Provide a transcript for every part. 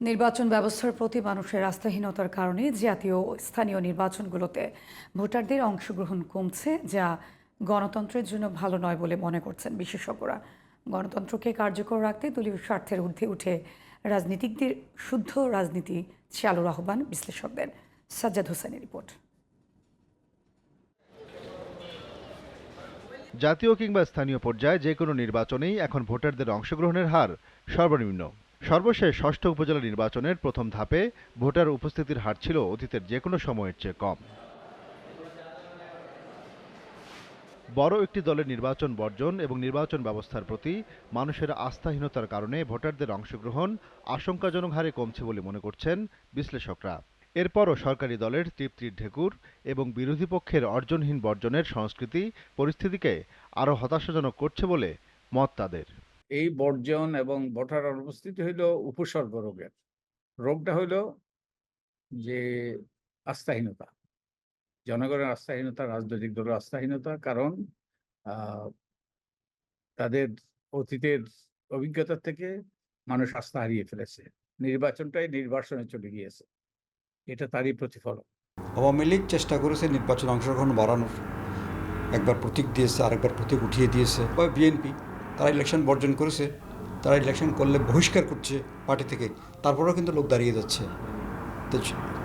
নির্বাচন ব্যবস্থার প্রতি মানুষের আস্থাহীনতার কারণে জাতীয় স্থানীয় নির্বাচনগুলোতে ভোটারদের অংশগ্রহণ কমছে, যা গণতন্ত্রের জন্য ভালো নয় বলে মনে করছেন বিশেষজ্ঞরা। গণতন্ত্রকে কার্যকর রাখতে দলীয় স্বার্থের ঊর্ধ্বে উঠে রাজনীতিকদের শুদ্ধ রাজনীতি চালুর আহ্বান বিশ্লেষকদের। সাজ্জাদ হোসেনের রিপোর্ট। জাতীয় কিংবা স্থানীয় পর্যায়ে যে কোনো নির্বাচনেই এখন ভোটারদের অংশগ্রহণের হার সর্বনিম্ন। সর্বশেষ ষষ্ঠ উপজেলা নির্বাচনের প্রথম ধাপে ভোটার উপস্থিতির হার ছিল অতীতের যে কোনো সময়ের চেয়ে কম। বড় একটি দলের নির্বাচন বর্জন এবং নির্বাচন ব্যবস্থার প্রতি মানুষের আস্থাহীনতার কারণে ভোটারদের অংশগ্রহণ আশঙ্কাজনক হারে কমছে বলে মনে করছেন বিশ্লেষকরা। এরপরও সরকারি দলের তৃপ্তির ঢেকুর এবং বিরোধী পক্ষের অর্জনহীন বর্জনের সংস্কৃতি পরিস্থিতিকে আরও হতাশাজনক করছে বলে মত তাদের। এই বর্জন এবং ভোটার অনুপস্থিতি হইল উপসর্গ রোগের রোগটা হইল যে আস্থাহীনতা। জনগণের আস্থাহীনতা, রাজনৈতিক দলের আস্থাহীনতা, কারণ তাদের অতীতের অভিজ্ঞতা থেকে মানুষ আস্থা হারিয়ে ফেলেছে। নির্বাচনটাই নির্বাসনে চলে গিয়েছে। এটা তারই প্রতিফলন। আওয়ামী লীগ চেষ্টা করেছে নির্বাচনে অংশগ্রহণ বাড়ানোর। একবার প্রতীক দিয়েছে, আরেকবার প্রতীক উঠিয়ে দিয়েছে, বা বিএনপি। তারা ইলেকশন বর্জন করেছে তারা ইলেকশন করলে বহিষ্কার করছে পার্টি থেকে তারপরেও কিন্তু লোক দাঁড়িয়ে যাচ্ছে। তো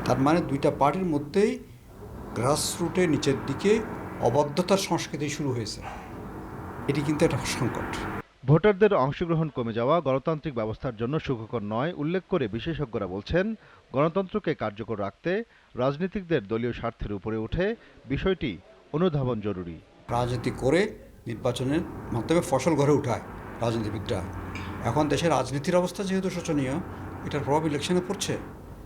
তার মানে দুইটা পার্টির মধ্যেই গ্রাসরুটের নিচের দিকে অবাধ্যতার সংস্কৃতি শুরু হয়েছে। এটি কিন্তু একটা সংকট। ভোটারদের অংশগ্রহণ কমে যাওয়া গণতান্ত্রিক ব্যবস্থার জন্য সুখকর নয় উল্লেখ করে বিশেষজ্ঞরা বলছেন গণতন্ত্রকে কার্যকর রাখতে রাজনীতিকদের দলীয় স্বার্থের উপরে উঠে বিষয়টি অনুধাবন জরুরি। রাজনীতি করে নির্বাচনের মাধ্যমে ফসল ঘরে উঠায় রাজনীতিবিদরা। এখন দেশের রাজনীতির অবস্থা যেহেতু শোচনীয়, এটার প্রভাব ইলেকশনে পড়ছে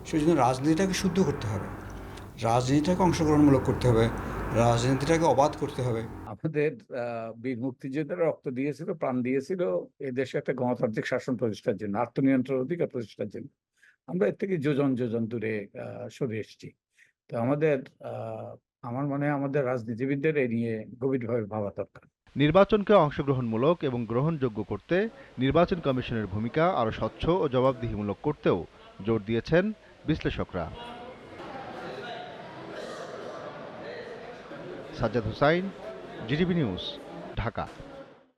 সেই জন্য রাজনীতিটাকে শুদ্ধ করতে হবে। রাজনীতিটাকে অংশগ্রহণমূলক করতে হবে, রাজনীতিটাকে অবাধ করতে হবে। আমাদের বীর মুক্তিযোদ্ধারা রক্ত দিয়েছিল, প্রাণ দিয়েছিল এই দেশে একটা গণতান্ত্রিক শাসন প্রতিষ্ঠার জন্য, আত্মনিয়ন্ত্রণ অধিকার প্রতিষ্ঠার জন্য। আমরা এর থেকে যোজন যোজন দূরে সরে এসেছি। তো আমাদের আমার মনে হয় আমাদের রাজনীতিবিদদের এ নিয়ে গভীরভাবে ভাবা দরকার। নির্বাচনকে অংশগ্রহণমূলক এবং গ্রহণযোগ্য করতে নির্বাচন কমিশনের ভূমিকা আরও স্বচ্ছ ও জবাবদিহিমূলক করতেও জোর দিয়েছেন বিশ্লেষকরা। Sajjad Hussain, GTV news, Dhaka.